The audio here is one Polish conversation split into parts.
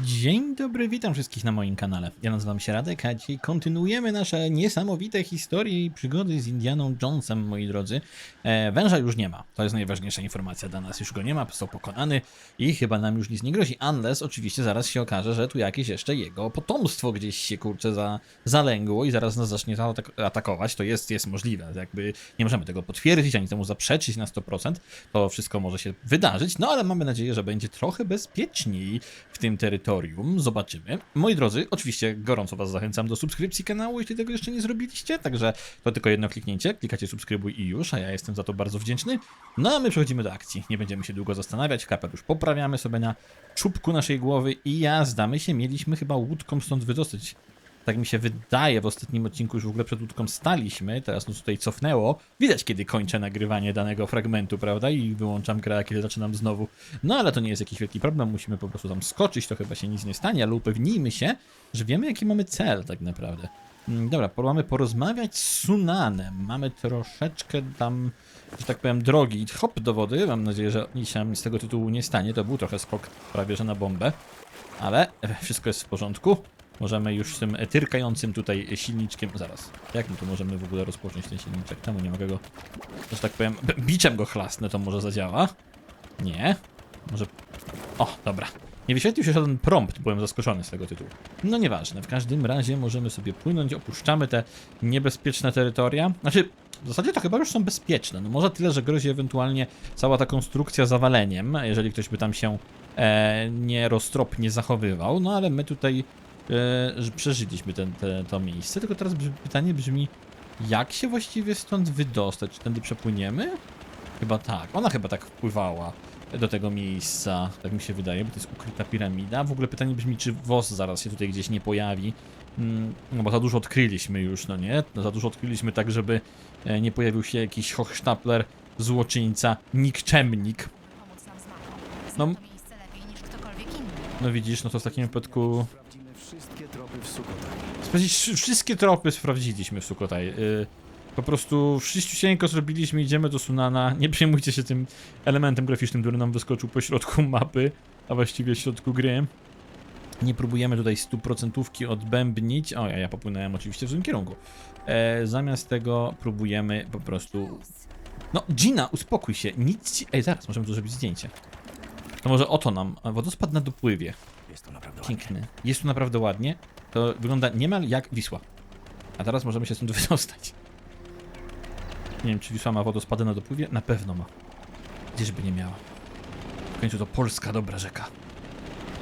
Dzień dobry, witam wszystkich na moim kanale. Ja nazywam się Radek, a dzisiaj kontynuujemy nasze niesamowite historie i przygody z Indianą Jonesem, moi drodzy. E, węża już nie ma, to jest najważniejsza informacja dla nas. Już go nie ma, został pokonany i chyba nam już nic nie grozi. Unless oczywiście zaraz się okaże, że tu jakieś jeszcze jego potomstwo gdzieś się kurczę za, zalęgło i zaraz nas zacznie atak atakować. To jest, jest możliwe, jakby nie możemy tego potwierdzić ani temu zaprzeczyć na 100%. To wszystko może się wydarzyć, no ale mamy nadzieję, że będzie trochę bezpieczniej w tym terytorium. Zobaczymy. Moi drodzy, oczywiście gorąco Was zachęcam do subskrypcji kanału, jeśli tego jeszcze nie zrobiliście, także to tylko jedno kliknięcie, klikacie subskrybuj i już, a ja jestem za to bardzo wdzięczny. No a my przechodzimy do akcji. Nie będziemy się długo zastanawiać, kapel już poprawiamy sobie na czubku naszej głowy i ja, zdamy się, mieliśmy chyba łódką stąd wydostać. Tak mi się wydaje, w ostatnim odcinku już w ogóle przed łódką staliśmy, teraz no tutaj cofnęło. Widać, kiedy kończę nagrywanie danego fragmentu, prawda? I wyłączam grę, kiedy zaczynam znowu. No ale to nie jest jakiś wielki problem, musimy po prostu tam skoczyć, to chyba się nic nie stanie, ale upewnijmy się, że wiemy, jaki mamy cel tak naprawdę. Mm, Dobra, mamy porozmawiać z Sunanem. Mamy troszeczkę tam, że tak powiem, drogi. Hop do wody. Mam nadzieję, że nic się z tego tytułu nie stanie. To był trochę skok prawie że na bombę. Ale wszystko jest w porządku. Możemy już tym tyrkającym tutaj silniczkiem. Zaraz. Jak my tu możemy w ogóle rozpocząć ten silniczek? Czemu nie mogę go. Że tak powiem, biczem go chlasnę, to może zadziała. Nie. Może. O, dobra. Nie wyświetlił się żaden prompt, byłem zaskoczony z tego tytułu. No nieważne, w każdym razie możemy sobie płynąć, opuszczamy te niebezpieczne terytoria. Znaczy, w zasadzie to chyba już są bezpieczne. No może tyle, że grozi ewentualnie cała ta konstrukcja zawaleniem, jeżeli ktoś by tam się e, nieroztropnie zachowywał. No ale my tutaj że przeżyliśmy ten, te, to miejsce. Tylko teraz brzmi, pytanie brzmi, jak się właściwie stąd wydostać? Czy tędy przepłyniemy? Chyba tak. Ona chyba tak wpływała do tego miejsca, tak mi się wydaje, bo to jest ukryta piramida. W ogóle pytanie brzmi, czy WOS zaraz się tutaj gdzieś nie pojawi. Mm, No bo za dużo odkryliśmy już, no nie? No za dużo odkryliśmy tak, żeby e, nie pojawił się jakiś hochsztapler, złoczyńca, nikczemnik. No. No widzisz, no to w takim wypadku wszystkie tropy w Sukotai. Sprawdzić, wszy- wszystkie tropy sprawdziliśmy w Sukotai. Yy, po prostu wszyściusieńko zrobiliśmy, idziemy do Sunana. Nie przejmujcie się tym elementem graficznym, który nam wyskoczył po środku mapy, a właściwie w środku gry. Nie próbujemy tutaj stuprocentówki odbębnić. O, ja, ja popłynąłem oczywiście w złym kierunku. E, zamiast tego próbujemy po prostu... No, Gina, uspokój się. Nic ci... Ej, zaraz, możemy tu zrobić zdjęcie. To może oto nam. Wodospad na dopływie. Jest to naprawdę ładnie. Piękny. Jest tu naprawdę ładnie. To wygląda niemal jak Wisła. A teraz możemy się stąd wydostać. Nie wiem, czy Wisła ma wodospady na dopływie? Na pewno ma. Gdzieżby nie miała. W końcu to polska dobra rzeka.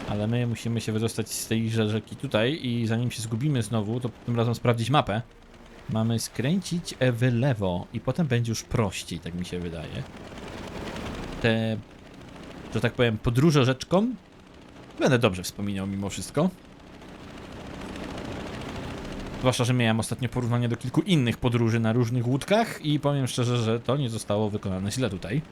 Ale my musimy się wydostać z tejże rzeki tutaj i zanim się zgubimy znowu, to tym razem sprawdzić mapę. Mamy skręcić w lewo i potem będzie już prościej, tak mi się wydaje. Te, że tak powiem, podróże rzeczką Będę dobrze wspominał mimo wszystko. Zwłaszcza, że miałem ostatnio porównanie do kilku innych podróży na różnych łódkach i powiem szczerze, że to nie zostało wykonane źle tutaj.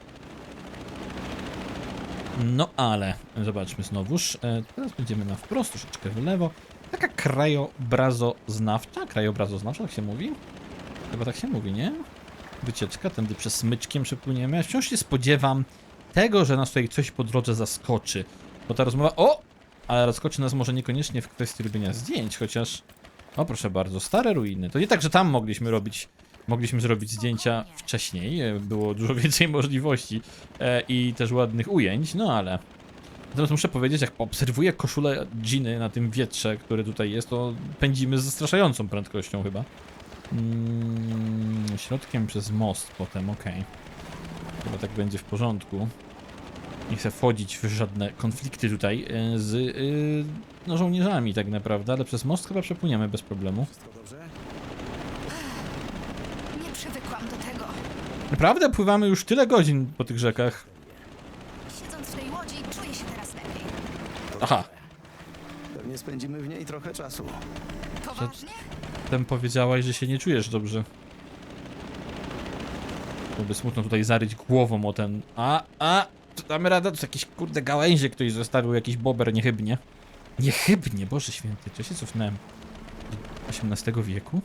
No ale, zobaczmy znowuż. E, teraz będziemy na wprost, troszeczkę w lewo. Taka krajobrazoznawcza, krajobrazoznawcza, tak się mówi? Chyba tak się mówi, nie? Wycieczka, tędy przez smyczkiem przepłyniemy. Ja wciąż się spodziewam tego, że nas tutaj coś po drodze zaskoczy. Bo ta rozmowa. O! Ale rozkoczy nas może niekoniecznie w kwestii robienia zdjęć, chociaż. O, proszę bardzo, stare ruiny. To nie tak, że tam mogliśmy robić. Mogliśmy zrobić zdjęcia wcześniej. e, Było dużo więcej możliwości e, i też ładnych ujęć, no ale. Natomiast muszę powiedzieć, jak obserwuję koszulę Giny na tym wietrze, który tutaj jest, to pędzimy z zastraszającą prędkością chyba. Mm, środkiem przez most potem, okej. Chyba tak będzie w porządku. Nie chcę wchodzić w żadne konflikty tutaj e, z y, no, żołnierzami tak naprawdę, ale przez most chyba przepłyniemy bez problemu. Wszystko dobrze? Nie przywykłam do tego. Naprawdę pływamy już tyle godzin po tych rzekach. Siedząc w tej łodzi, czuję się teraz lepiej. Aha, Pewnie spędzimy w niej trochę czasu. Poważnie? ten powiedziałaś, że się nie czujesz dobrze. Byłoby smutno tutaj zaryć głową o ten... A, a, damy radę, to jakieś kurde gałęzie ktoś zostawił, jakiś bober niechybnie. Niechybnie, Boże Święty, czy się cofnąłem XVIII wieku?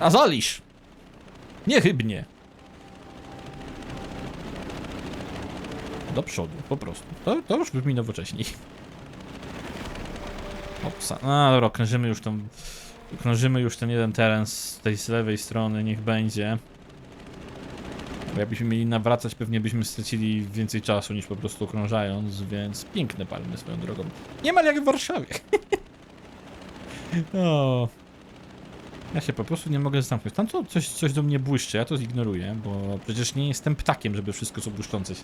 A zalisz! Niechybnie! Do przodu, po prostu. To, to już brzmi nowocześniej. Opsa. A, dobra, krążymy już tam. Krążymy już ten jeden teren z tej z lewej strony, niech będzie. Jakbyśmy mieli nawracać, pewnie byśmy stracili więcej czasu niż po prostu okrążając, więc piękne palmy swoją drogą. Niemal jak w Warszawie. Ja się po prostu nie mogę zamknąć. Tam to coś, coś do mnie błyszczy, ja to zignoruję, bo przecież nie jestem ptakiem, żeby wszystko co błyszczące się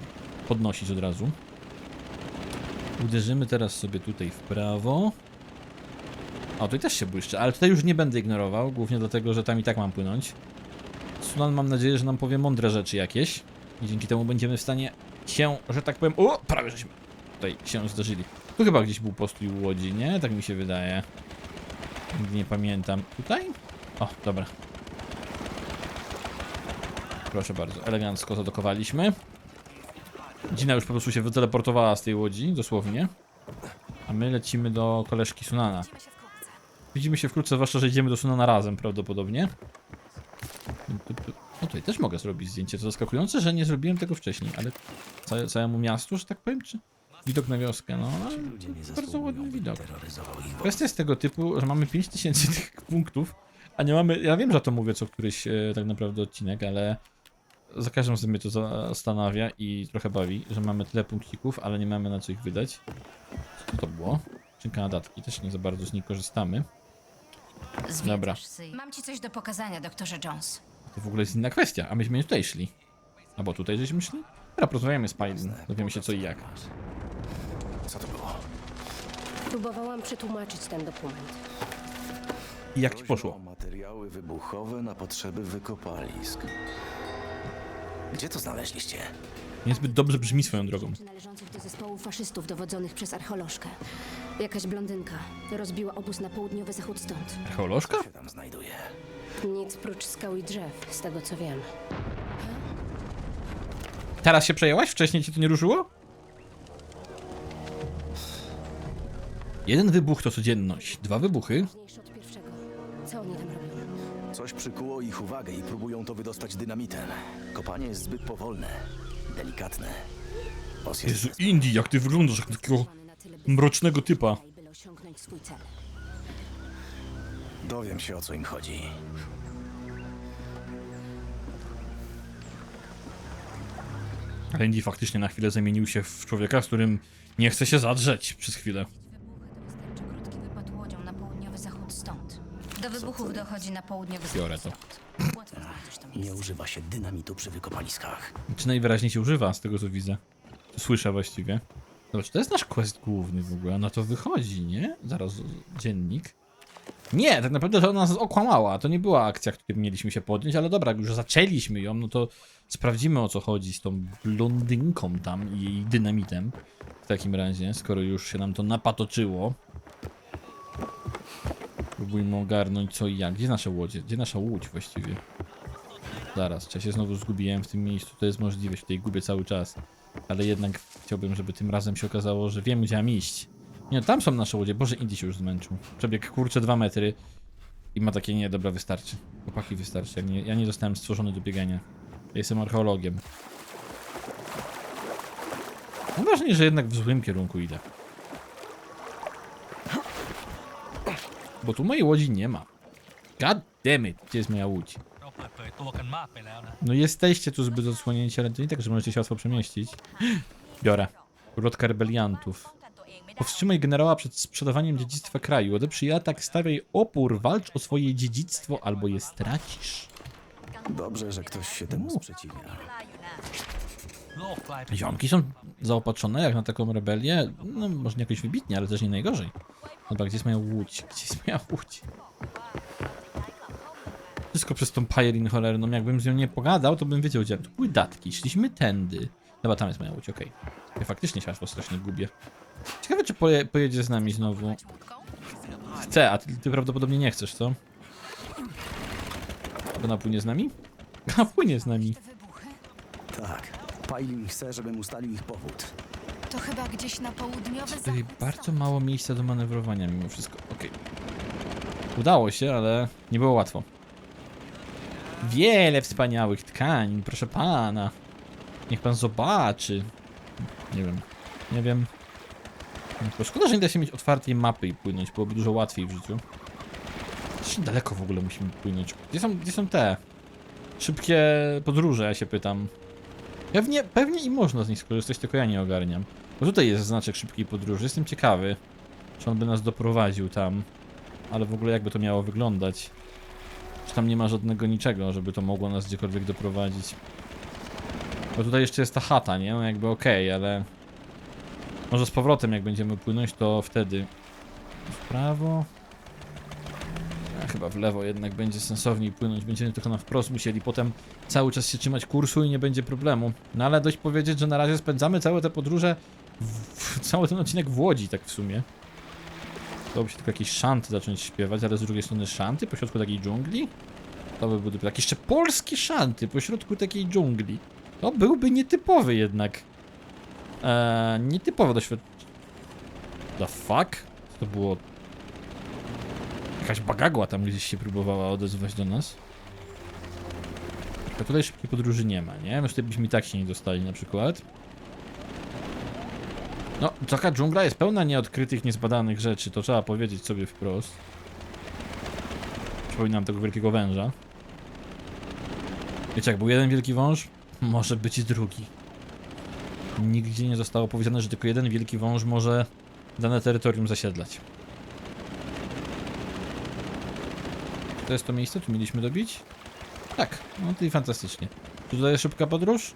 podnosić od razu. Uderzymy teraz sobie tutaj w prawo. O, tutaj też się błyszczy, ale tutaj już nie będę ignorował, głównie dlatego, że tam i tak mam płynąć. Sunan mam nadzieję, że nam powie mądre rzeczy jakieś i dzięki temu będziemy w stanie się, że tak powiem, o, prawie żeśmy tutaj się zdarzyli. Tu chyba gdzieś był postój łodzi, nie? Tak mi się wydaje. Nigdy nie pamiętam. Tutaj? O, dobra. Proszę bardzo, elegancko zadokowaliśmy. Dzina już po prostu się wyteleportowała z tej łodzi, dosłownie. A my lecimy do koleżki Sunana. Widzimy się wkrótce, zwłaszcza, że idziemy do Sunana razem prawdopodobnie. No tutaj też mogę zrobić zdjęcie. To zaskakujące, że nie zrobiłem tego wcześniej, ale całe, całemu miastu, że tak powiem, czy widok na wioskę, no ale bardzo ładny widok. Kwestia jest tego typu, że mamy 5000 tych punktów, a nie mamy. Ja wiem, że to mówię co któryś e, tak naprawdę odcinek, ale za każdym razem mnie to zastanawia i trochę bawi, że mamy tyle punkcików, ale nie mamy na co ich wydać. Co to było? Skrzynka na datki, też nie za bardzo z niej korzystamy. Dobra. Mam ci coś do pokazania, doktorze Jones. To w ogóle jest inna kwestia, a myśmy nie tutaj szli. Albo tutaj żeśmy szli? Dobra, porozmawiamy z Pajdem, dowiemy się co i jak. Co to było? Próbowałam przetłumaczyć ten dokument. I jak ci poszło? materiały wybuchowe na potrzeby wykopalisk. Gdzie to znaleźliście? Niezbyt dobrze brzmi swoją drogą. Rzeczy należących do zespołu faszystów dowodzonych przez archeolożkę. Jakaś blondynka rozbiła obóz na południowy zachód stąd. Archeolożka? Co się tam znajduje? Nic prócz skał i drzew, z tego co wiem. Teraz się przejęłaś? Wcześniej ci to nie ruszyło? Jeden wybuch to codzienność. Dwa wybuchy. Ważniejsze od pierwszego. Co oni tam robią? Coś przykuło ich uwagę i próbują to wydostać dynamitem. Kopanie jest zbyt powolne, delikatne. Jest Jezu, Indii, jak ty wyglądasz jak takiego na tyle, mrocznego typa. osiągnąć swój cel. Dowiem się o co im chodzi. Indy faktycznie na chwilę zamienił się w człowieka, z którym nie chce się zadrzeć przez chwilę. Wystarczy krótki wypad łodzią na południowy zachód stąd. Do wybuchów dochodzi na południowy Biorę zachód to. stąd. Łatwo to Nie miejsce. używa się dynamitu przy wykopaliskach. Czy najwyraźniej się używa, z tego co widzę. To słyszę właściwie. Zobacz, to jest nasz quest główny w ogóle, no to wychodzi, nie? Zaraz, dziennik. Nie, tak naprawdę to nas okłamała, to nie była akcja, której mieliśmy się podjąć, ale dobra, jak już zaczęliśmy ją, no to sprawdzimy o co chodzi z tą blondynką tam i jej dynamitem. W takim razie, skoro już się nam to napatoczyło. Próbujmy ogarnąć co i jak. Gdzie nasze łodzie? Gdzie nasza łódź właściwie? Zaraz, ja się znowu zgubiłem w tym miejscu, to jest możliwe, się tutaj gubię cały czas. Ale jednak chciałbym, żeby tym razem się okazało, że wiem gdzie mam iść. Nie, tam są nasze łodzie. Boże, Indy się już zmęczył. Przebieg kurczę dwa metry. I ma takie, nie, dobra, wystarczy. Chłopaki, wystarczy. Ja nie, ja nie zostałem stworzony do biegania. Ja jestem archeologiem. No ważnie, że jednak w złym kierunku idę. Bo tu mojej łodzi nie ma. God damn it, gdzie jest moja łódź? No jesteście tu zbyt odsłonięci, ale to nie tak, że możecie się łatwo przemieścić. Biorę. Urodka rebeliantów. Powstrzymaj generała przed sprzedawaniem dziedzictwa kraju. Odeprzyj atak, stawiaj opór, walcz o swoje dziedzictwo albo je stracisz. Dobrze, że ktoś się temu sprzeciwia. Ziomki są zaopatrzone jak na taką rebelię. No, może nie jakoś wybitnie, ale też nie najgorzej. No Dobra, gdzie jest moja łódź? Gdzie jest moja łódź? Wszystko przez tą Pajrin cholerną. Jakbym z nią nie pogadał, to bym wiedział, gdzie. Tu były datki. Szliśmy tędy. Dobra, tam jest moja łódź, okej. Okay. Ja faktycznie się aż ostrośnie gubię. Ciekawe, czy poje, pojedzie z nami znowu. Chcę, a ty, ty prawdopodobnie nie chcesz, co? Ona płynie z nami? Ona płynie z nami. Tak. Pailin chce, żebym ustalił ich powód. To chyba gdzieś na południowy Tutaj zachód bardzo stąd. mało miejsca do manewrowania mimo wszystko. Okej. Udało się, ale nie było łatwo. Wiele wspaniałych tkanin, proszę pana. Niech pan zobaczy. Nie wiem. Nie wiem. No to szkoda, że nie da się mieć otwartej mapy i płynąć, byłoby dużo łatwiej w życiu. Czy daleko w ogóle musimy płynąć? Gdzie są, gdzie są te szybkie podróże, ja się pytam. Pewnie, pewnie i można z nich skorzystać, tylko ja nie ogarniam. Bo tutaj jest znaczek szybkiej podróży, jestem ciekawy, czy on by nas doprowadził tam. Ale w ogóle jakby to miało wyglądać. Czy tam nie ma żadnego niczego, żeby to mogło nas gdziekolwiek doprowadzić. Bo tutaj jeszcze jest ta chata, nie? No jakby okej, ale... Może z powrotem jak będziemy płynąć, to wtedy... W prawo... A chyba w lewo jednak będzie sensowniej płynąć. Będziemy tylko na wprost musieli potem cały czas się trzymać kursu i nie będzie problemu. No ale dość powiedzieć, że na razie spędzamy całe te podróże, w, cały ten odcinek w Łodzi tak w sumie. Dałoby się tylko jakieś szanty zacząć śpiewać, ale z drugiej strony szanty pośrodku takiej dżungli? To by byłby tak. Jeszcze polskie szanty pośrodku takiej dżungli. To byłby nietypowy jednak. Eee, nietypowe doświadczenie. The fuck? Co to było? Jakaś bagagła tam gdzieś się próbowała odezwać do nas. A tutaj szybkiej podróży nie ma, nie? My tutaj byśmy i tak się nie dostali na przykład. No, taka dżungla jest pełna nieodkrytych, niezbadanych rzeczy, to trzeba powiedzieć sobie wprost. Przypominam tego wielkiego węża. Wiecie, jak był jeden wielki wąż, może być i drugi. Nigdzie nie zostało powiedziane, że tylko jeden wielki wąż może dane terytorium zasiedlać. To jest to miejsce, tu mieliśmy dobić? Tak, no to i fantastycznie. Czy tutaj jest szybka podróż?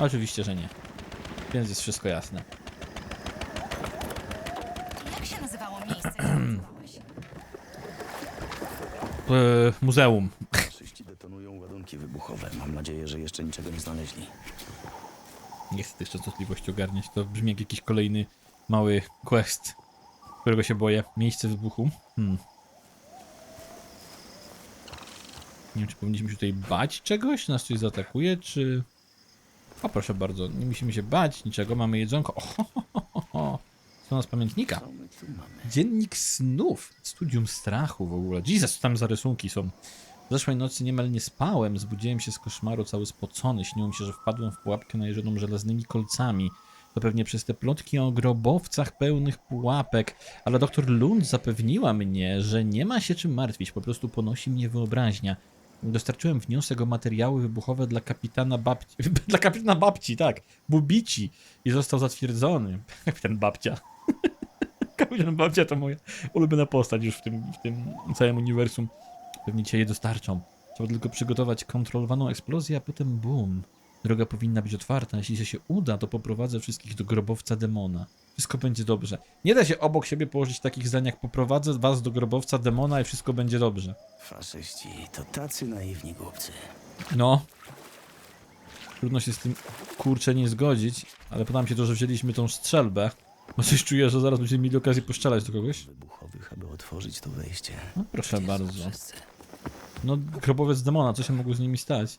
Oczywiście, że nie. Więc jest wszystko jasne. Jak się nazywało miejsce? Eee, muzeum. Faszyści detonują ładunki wybuchowe. Mam nadzieję, że jeszcze niczego nie znaleźli. Nie chcę tej częstotliwości ogarniać. To brzmi jak jakiś kolejny mały quest, którego się boję. Miejsce wybuchu. Hmm. Nie wiem, czy powinniśmy się tutaj bać czegoś? Nas coś zaatakuje, czy... O, proszę bardzo, nie musimy się bać niczego, mamy jedzonko. O, ho, ho, ho, ho, ho. Co nas pamiętnika? Dziennik snów. Studium strachu w ogóle. Jesus, co tam za rysunki są. Zeszłej nocy niemal nie spałem. Zbudziłem się z koszmaru cały spocony. Śniło mi się, że wpadłem w pułapkę najeżoną żelaznymi kolcami. To pewnie przez te plotki o grobowcach pełnych pułapek. Ale doktor Lund zapewniła mnie, że nie ma się czym martwić. Po prostu ponosi mnie wyobraźnia. Dostarczyłem wniosek o materiały wybuchowe dla kapitana babci. dla kapitana babci, tak. Bubici. I został zatwierdzony. Kapitan babcia. Kapitan babcia to moja ulubiona postać już w tym, w tym całym uniwersum. Pewnie cię je dostarczą. Trzeba tylko przygotować kontrolowaną eksplozję, a potem boom. Droga powinna być otwarta. Jeśli się uda, to poprowadzę wszystkich do grobowca demona. Wszystko będzie dobrze. Nie da się obok siebie położyć takich zdań jak poprowadzę was do grobowca demona i wszystko będzie dobrze. Faszyści to tacy naiwni głupcy. No. Trudno się z tym kurczę nie zgodzić, ale podoba mi się to, że wzięliśmy tą strzelbę. Bo coś czuję, że zaraz będziemy mieli okazję postrzelać do kogoś. Wybuchowych, aby otworzyć to wejście. No proszę Gdzie bardzo. wszyscy? No, grobowiec demona, co się mogło z nimi stać?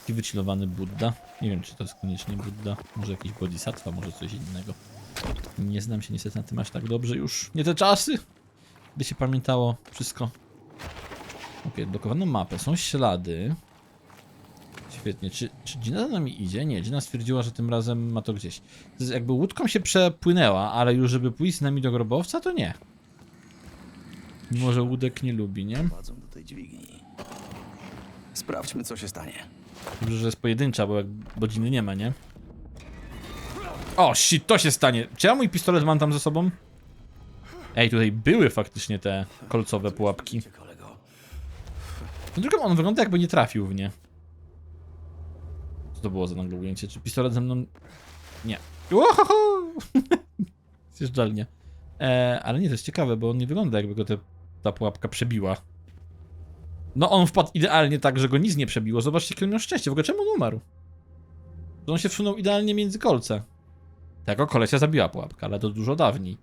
Taki wychillowany Buddha. Nie wiem, czy to jest koniecznie Buddha. Może jakiś bodhisattva, może coś innego. Nie znam się niestety na tym aż tak dobrze już. Nie te czasy! Gdy się pamiętało wszystko. Okej, odblokowano mapę. Są ślady. Świetnie. Czy, czy Gina za nami idzie? Nie, Gina stwierdziła, że tym razem ma to gdzieś. To jest jakby łódką się przepłynęła, ale już żeby pójść z nami do grobowca, to nie. Mimo, że łódek nie lubi, nie? Prowadzą do tej dźwigni. Sprawdźmy, co się stanie. Dobrze, że jest pojedyncza, bo jak godziny nie ma, nie? O, shit, to się stanie. Czy ja mój pistolet mam tam ze sobą? Ej, tutaj były faktycznie te kolcowe pułapki. Cię, kolego. No drugą on wygląda jakby nie trafił w nie. Co to było za nagle ujęcie? Czy pistolet ze mną... Nie. Ohoho! Zjeżdżalnie. E, ale nie, to jest ciekawe, bo on nie wygląda jakby go te, ta pułapka przebiła. No on wpadł idealnie tak, że go nic nie przebiło. Zobaczcie, on miał szczęście. W ogóle czemu on umarł? On się wsunął idealnie między kolce. Tego kolesia zabiła pułapka, ale to dużo dawniej.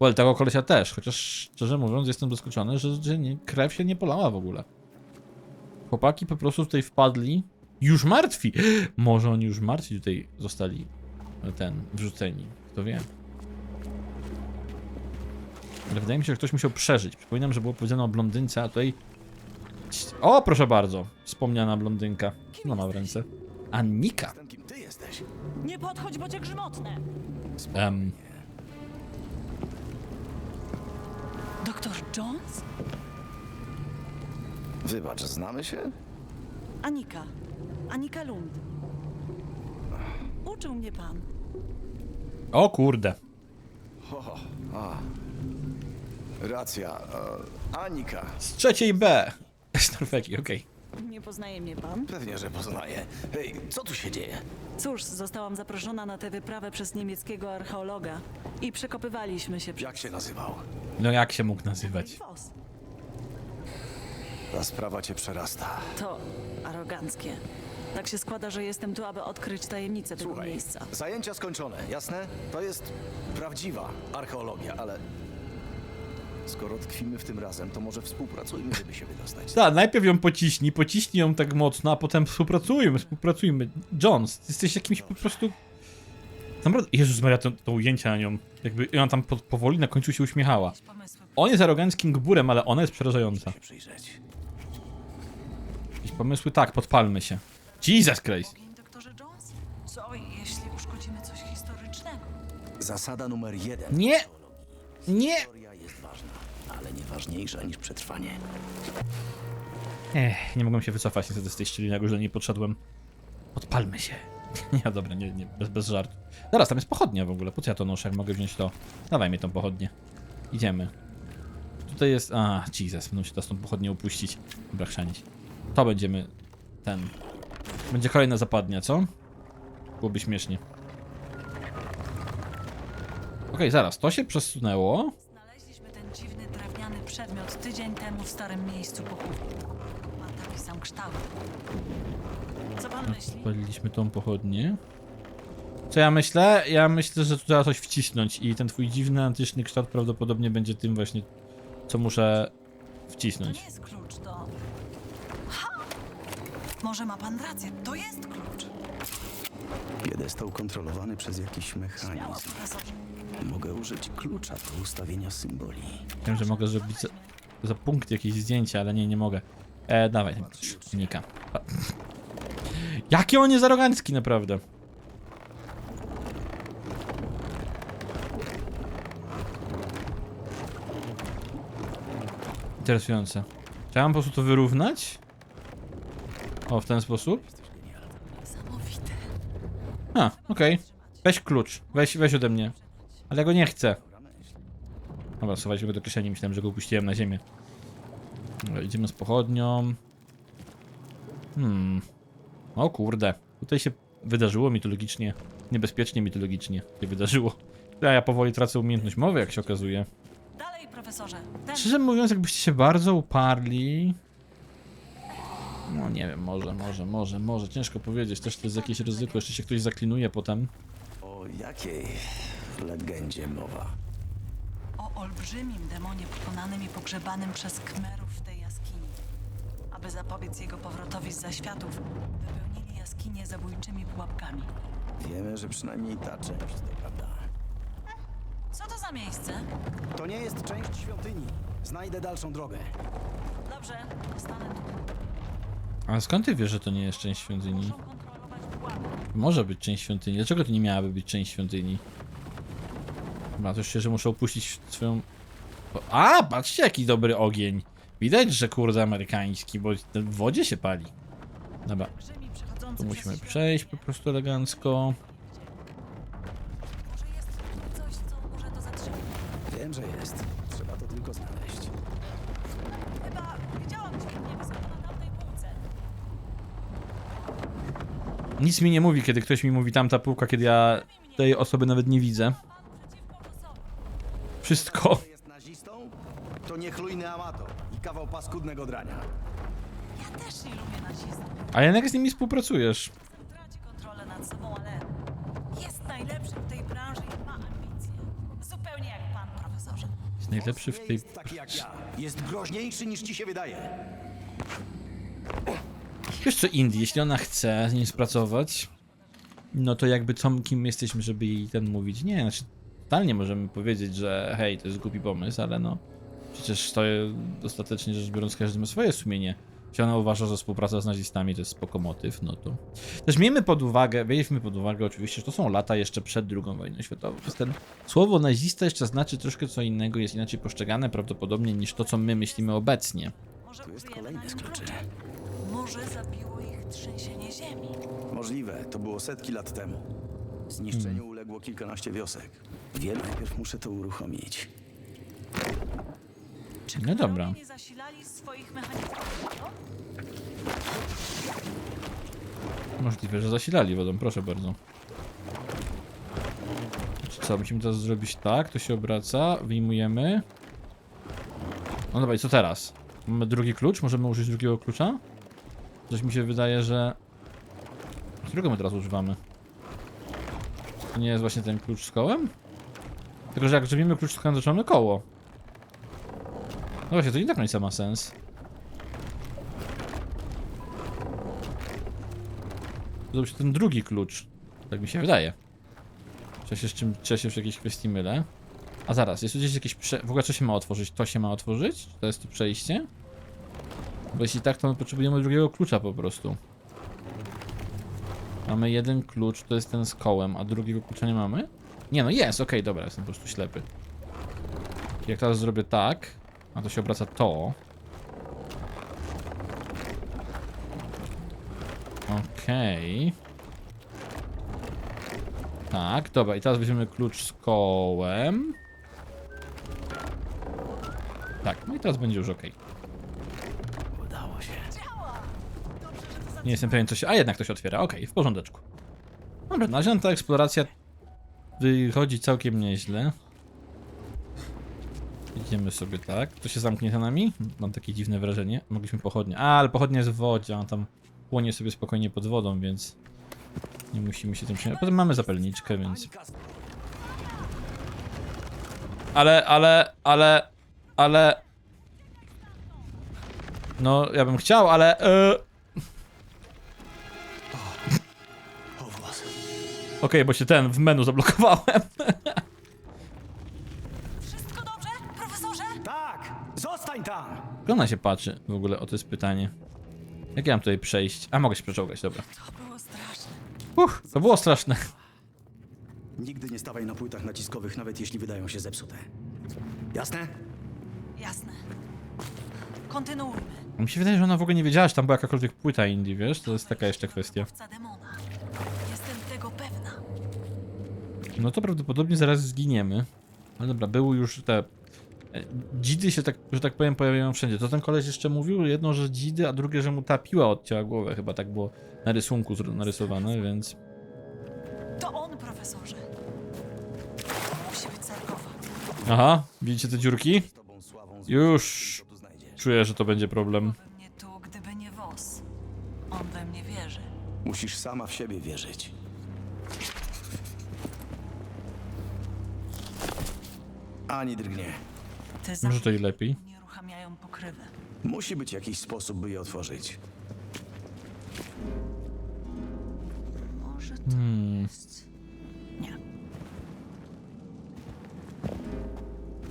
Well, tego kolesia też, chociaż szczerze mówiąc jestem zaskoczony, że, że nie, krew się nie polała w ogóle. Chłopaki po prostu tutaj wpadli. Już martwi! Może oni już martwi tutaj zostali ten, wrzuceni. Kto wie. Ale wydaje mi się, że ktoś musiał przeżyć. Przypominam, że było powiedziane o blondynce, a tutaj... O, proszę bardzo! Wspomniana blondynka. Ona ma w ręce? Annika! Jestem kim ty jesteś. Nie podchodź, bo cię grzmotnę. Em, Doktor Jones? Wybacz, znamy się? Anika. Anika Lund. Uczył mnie pan. o kurde. Ho, a. Racja. E, Anika. Z trzeciej B. Z Norwegii, okej. Nie poznaje mnie pan? Pewnie, że poznaję. Hej, co tu się dzieje? Cóż, zostałam zaproszona na tę wyprawę przez niemieckiego archeologa i przekopywaliśmy się Jak się nazywał? No jak się mógł nazywać? Fos. Ta sprawa cię przerasta. To aroganckie. Tak się składa, że jestem tu, aby odkryć tajemnicę tego Słuchaj, miejsca. zajęcia skończone, jasne? To jest prawdziwa archeologia, ale skoro tkwimy w tym razem, to może współpracujmy, żeby się wydostać. Tak, najpierw ją pociśnij, pociśnij ją tak mocno, a potem współpracujmy, współpracujmy. Jones, ty jesteś jakimś po prostu... Naprawdę, Jezus Maria, to, to ujęcia na nią, jakby ona tam po, powoli na końcu się uśmiechała. On jest aroganckim gburem, ale ona jest przerażająca. Się przyjrzeć. Jakieś pomysły? Tak, podpalmy się. Jesus Christ. Ogień, doktorze Jones? Co jeśli uszkodzimy coś historycznego? Zasada numer jeden. Nie! Nie! Historia jest ważna, ale nie ważniejsza niż przetrwanie. Ech, nie mogłem się wycofać niestety z tej szczeliny, jak już do niej podszedłem. Podpalmy się. Nie, dobra, nie, nie, bez, bez żartu. Zaraz, tam jest pochodnia w ogóle, po co ja to noszę, jak mogę wziąć to? Dawaj mi tą pochodnię. Idziemy. Tutaj jest... A, Jesus, będą się teraz tą pochodnię upuścić. Dobra, chrzanić. To będziemy... ten... Będzie kolejna zapadnia, co? Byłoby śmiesznie. Okej, zaraz, to się przesunęło. Tydzień temu w starym miejscu pochówku. Ma taki sam kształt. Co pan myśli? Spaliliśmy tą pochodnię. Co ja myślę? Ja myślę, że tu trzeba coś wcisnąć i ten twój dziwny antyczny kształt prawdopodobnie będzie tym właśnie, co muszę To wcisnąć. nie jest klucz, to... Ha! Może ma pan rację, to jest klucz. Piedestał kontrolowany przez jakiś mechanizm. Mogę użyć klucza do ustawienia symboli. Wiem, że mogę zrobić za, za punkt jakieś zdjęcie, ale nie, nie mogę. E, dawaj, unika. Jaki on jest arogancki, naprawdę. Interesujące. Mam po prostu to wyrównać? O, w ten sposób? A, okej. Weź klucz. Weź, weź ode mnie. Ale ja go nie chcę. Dobra, schowaliśmy go do kieszeni. Myślałem, że go upuściłem na ziemię. Dobra, idziemy z pochodnią. Hmm. O kurde. Tutaj się wydarzyło mitologicznie. Niebezpiecznie mitologicznie się wydarzyło. A ja powoli tracę umiejętność mowy, jak się okazuje. Dalej, profesorze. Ten... Szczerze mówiąc, jakbyście się bardzo uparli... No nie wiem, może, może, może, może. Ciężko powiedzieć. Też to jest jakieś ryzyko. Jeszcze się ktoś zaklinuje potem. O jakiej legendzie mowa? Olbrzymim demonie pokonanym i pogrzebanym przez Kmerów w tej jaskini. Aby zapobiec jego powrotowi z zaświatów, wypełnili jaskinię zabójczymi pułapkami. Wiemy, że przynajmniej ta część to prawda. Co to za miejsce? To nie jest część świątyni. Znajdę dalszą drogę. Dobrze, stanę tu. A skąd ty wiesz, że to nie jest część świątyni? Muszą kontrolować pułapki. Może być część świątyni. Dlaczego to nie miałaby być część świątyni? Chyba to się, że muszę opuścić swoją... A, patrzcie jaki dobry ogień. Widać, że kurde amerykański, bo w wodzie się pali. Dobra, tu musimy przejść po prostu elegancko. Może jest tu coś, co może to zatrzymać. Wiem, że jest. Trzeba to tylko znaleźć. Chyba widziałam wysoko na tamtej półce. Nic mi nie mówi, kiedy ktoś mi mówi tamta półka, kiedy ja tej osoby nawet nie widzę. Wszystko. Jest nazistą? To niechlujny amator i kawał paskudnego drania. Ja też nie lubię nazistów. A jednak z nimi współpracujesz. Traci kontrolę nad sobą, ale jest najlepszy w tej branży i ma ambicje. Zupełnie jak pan, profesorze. Jest najlepszy w Nie tej... jest taki jak ja. Jest groźniejszy niż ci się wydaje. Wiesz co, Indie, jeśli ona chce z nim współpracować, no to jakby co, kim jesteśmy, żeby jej ten mówić? Nie, znaczy, totalnie możemy powiedzieć, że hej, to jest głupi pomysł, ale no, przecież to ostatecznie rzecz biorąc każdy ma swoje sumienie. Jeśli ona uważa, że współpraca z nazistami to jest spoko motyw, no to... Też miejmy pod uwagę, weźmy pod uwagę oczywiście, że to są lata jeszcze przed II wojną światową. Więc ten słowo nazista jeszcze znaczy troszkę co innego, jest inaczej postrzegane prawdopodobnie niż to, co my myślimy obecnie. Może Tu jest kolejny z kluczy. Może zabiło ich trzęsienie ziemi. Możliwe, to było setki lat temu. Zniszczeniu uległo kilkanaście wiosek. Wiem, najpierw muszę to uruchomić. Czy No dobra. Nie zasilali swoich mechanizmów? No? Możliwe, że zasilali wodą, proszę bardzo. Czy co, musimy teraz zrobić tak, to się obraca, wyjmujemy. No dobra, i co teraz? Mamy drugi klucz, możemy użyć drugiego klucza? Coś mi się wydaje, że... Którego my teraz używamy? To nie jest właśnie ten klucz z kołem? Tylko, że jak zrobimy klucz z kołem, to mamy koło. No właśnie, to tak nie ma sens. Się ten drugi klucz. Tak mi się wydaje. Czy się, z czym, czy się w jakiejś kwestii mylę? A zaraz, jest tu gdzieś jakieś prze... W ogóle co się ma otworzyć? To się ma otworzyć? To jest tu przejście? Bo jeśli tak, to my potrzebujemy drugiego klucza po prostu. Mamy jeden klucz, to jest ten z kołem, a drugiego klucza nie mamy? Nie no, jest, okej, dobra, jestem po prostu ślepy. Jak teraz zrobię tak, a to się obraca to. Okej. Tak, dobra, i teraz weźmiemy klucz z kołem. Tak, no i teraz będzie już ok. Nie jestem pewien, co się. A jednak to się otwiera, okej, w porządeczku. Dobra, na razie ta eksploracja wychodzi całkiem nieźle. Idziemy sobie tak. To się zamknie za nami? Mam takie dziwne wrażenie. Mogliśmy pochodnie. A, ale pochodnia jest w wodzie, a tam płonie sobie spokojnie pod wodą, więc nie musimy się tym przejmować. Potem mamy zapalniczkę, więc. Ale, ale, ale, ale. No, ja bym chciał, ale. e, Okej, bo się ten w menu zablokowałem. Wszystko dobrze, profesorze? Tak! Zostań tam! Jak ona się patrzy w ogóle? O to jest pytanie. Jak ja mam tutaj przejść? A mogę się przeczołgać, dobra. To było straszne. Uch, to było straszne. Nigdy nie stawaj na płytach naciskowych, nawet jeśli wydają się zepsute. Jasne? Jasne. Kontynuujmy. Mi się wydaje, że ona w ogóle nie wiedziała, że tam była jakakolwiek płyta indie, wiesz? To jest taka jeszcze kwestia. Owca demona. No to prawdopodobnie zaraz zginiemy. Ale dobra, były już te... e, Dzidy się tak, że tak powiem, pojawiają wszędzie. To ten koleś jeszcze mówił, jedno, że dzidy, a drugie, że mu ta piła odcięła głowę. Chyba tak było na rysunku narysowane, więc... To on, profesorze. Musi być sarkofag. Aha, widzicie te dziurki? Z tobą sławą Już czuję, że to będzie problem. Tu, gdyby nie wos. On we mnie wierzy. Musisz sama w siebie wierzyć. Ani drgnie. Te Może to i lepiej. unieruchamiają pokrywę. Musi być jakiś sposób, by je otworzyć. Może to Hmm. jest... Nie.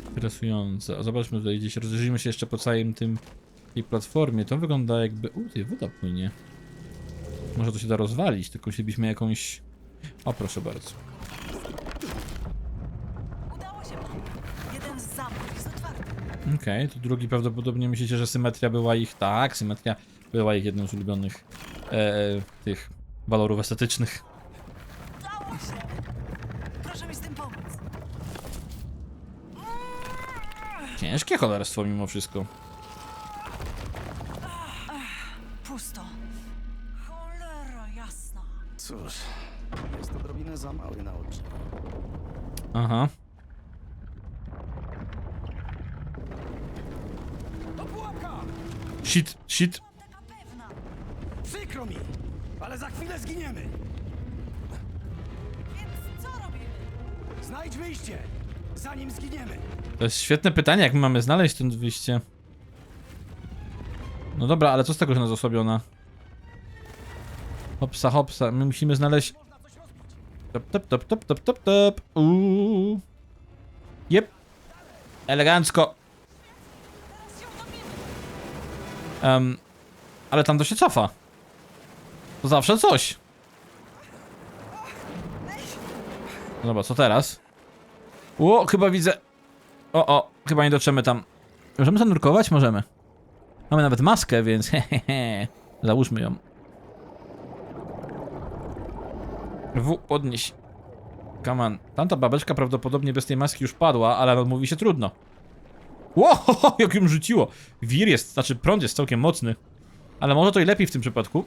Interesujące. A zobaczmy tutaj gdzieś, rozejrzyjmy się jeszcze po całym tym tej platformie. To wygląda jakby... U, tutaj woda płynie. Może to się da rozwalić, tylko musielibyśmy jakąś... O, proszę bardzo. Okej, to drugi prawdopodobnie myślicie, że symetria była ich... Tak, symetria była ich jednym z ulubionych e, tych walorów estetycznych. Udało się! Proszę mi z tym pomóc. Ciężkie cholerstwo mimo wszystko. Pusto. Cholera jasna. Cóż, jest odrobinę za mały na oczy. Aha. Shit, shit. Przykro mi, ale za chwilę zginiemy. Więc co robimy? Znajdź wyjście, zanim zginiemy. To jest świetne pytanie, jak my mamy znaleźć stąd wyjście. No dobra, ale co z tego, że nas osłabiona? Hopsa, hopsa, my musimy znaleźć... Top, top, top, top, top, top, top. Uuu. Jep. Elegancko. Um, Ale tam to się cofa. To zawsze coś. Dobra, co teraz? O, chyba widzę. O, o, chyba nie dotrzemy tam. Możemy zanurkować? Możemy. Mamy nawet maskę, więc hehehe. Załóżmy ją. W, podnieś. Come on. Tamta babeczka prawdopodobnie bez tej maski już padła, ale mówi się trudno. Ło, jak ją rzuciło. Wir jest, znaczy prąd jest całkiem mocny. Ale może to i lepiej w tym przypadku.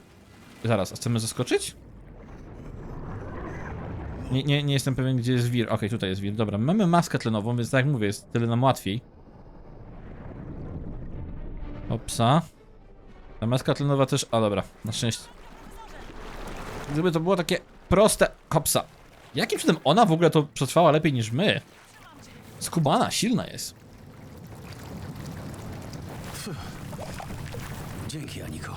Zaraz, a chcemy zaskoczyć? Nie, nie, nie jestem pewien, gdzie jest wir. Okej, tutaj jest wir. Dobra, mamy maskę tlenową, więc tak jak mówię, jest tyle nam łatwiej. Opsa. Ta maska tlenowa też... A dobra, na szczęście. Gdyby to było takie proste... Hopsa. Jakim cudem ona w ogóle to przetrwała lepiej niż my? Skubana, silna jest. Dzięki, Aniko.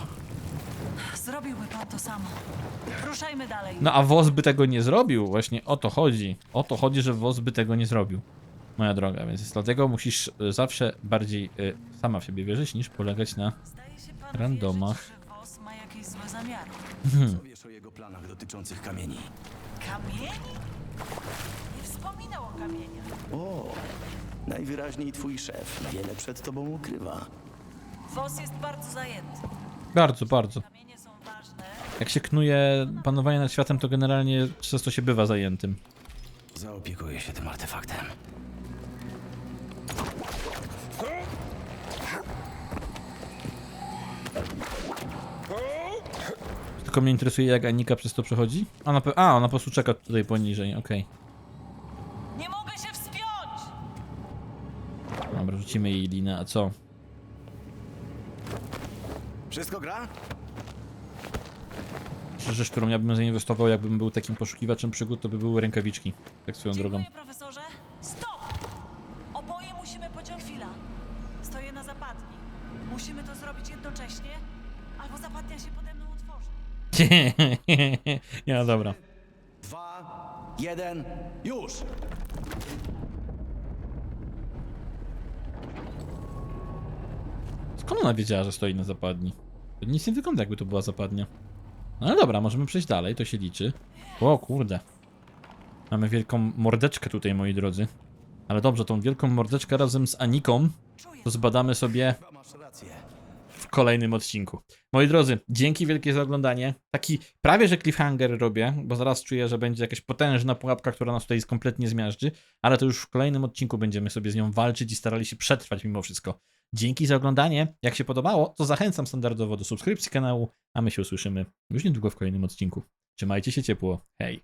Zrobiłby pan to samo. Ruszajmy dalej. No a WOS by tego nie zrobił, właśnie o to chodzi. O to chodzi, że WOS by tego nie zrobił. Moja droga, więc dlatego musisz y, zawsze bardziej y, sama w siebie wierzyć, niż polegać na... Zdaje się pan Randomach. wierzyć, że WOS ma jakieś złe zamiary. Co wiesz o jego planach dotyczących kamieni? Kamieni? Nie wspominał o kamieniach. O, najwyraźniej twój szef wiele przed tobą ukrywa. WOS jest bardzo zajęty. Bardzo, bardzo. Kamienie są ważne. Jak się knuje panowanie nad światem, to generalnie często się bywa zajętym. Zaopiekuję się tym artefaktem. Tylko mnie interesuje, jak Anika przez to przechodzi. Ona pe... A, ona po prostu czeka tutaj poniżej, okej. Nie mogę się wspiąć! Dobra, rzucimy jej linę, a co? Wszystko gra? Rzecz, którą ja bym zainwestował, jakbym był takim poszukiwaczem przygód, to by były rękawiczki. Tak swoją drogą. Dziękuję, profesorze. Stop! Oboje musimy pociągnąć chwila. Stoję na zapadni. Musimy to zrobić jednocześnie, albo zapadnia się pode mną otworzy. ja, dobra. Dwa, jeden, już! Skąd ona wiedziała, że stoi na zapadni? To nic nie wygląda, jakby to była zapadnia. No ale dobra, możemy przejść dalej, to się liczy. O kurde. Mamy wielką mordeczkę tutaj, moi drodzy. Ale dobrze, tą wielką mordeczkę razem z Aniką to zbadamy sobie w kolejnym odcinku. Moi drodzy, dzięki wielkie za oglądanie. Taki prawie że cliffhanger robię, bo zaraz czuję, że będzie jakaś potężna pułapka, która nas tutaj kompletnie zmiażdży, ale to już w kolejnym odcinku będziemy sobie z nią walczyć i starali się przetrwać mimo wszystko. Dzięki za oglądanie. Jak się podobało, to zachęcam standardowo do subskrypcji kanału, a my się usłyszymy już niedługo w kolejnym odcinku. Trzymajcie się ciepło. Hej.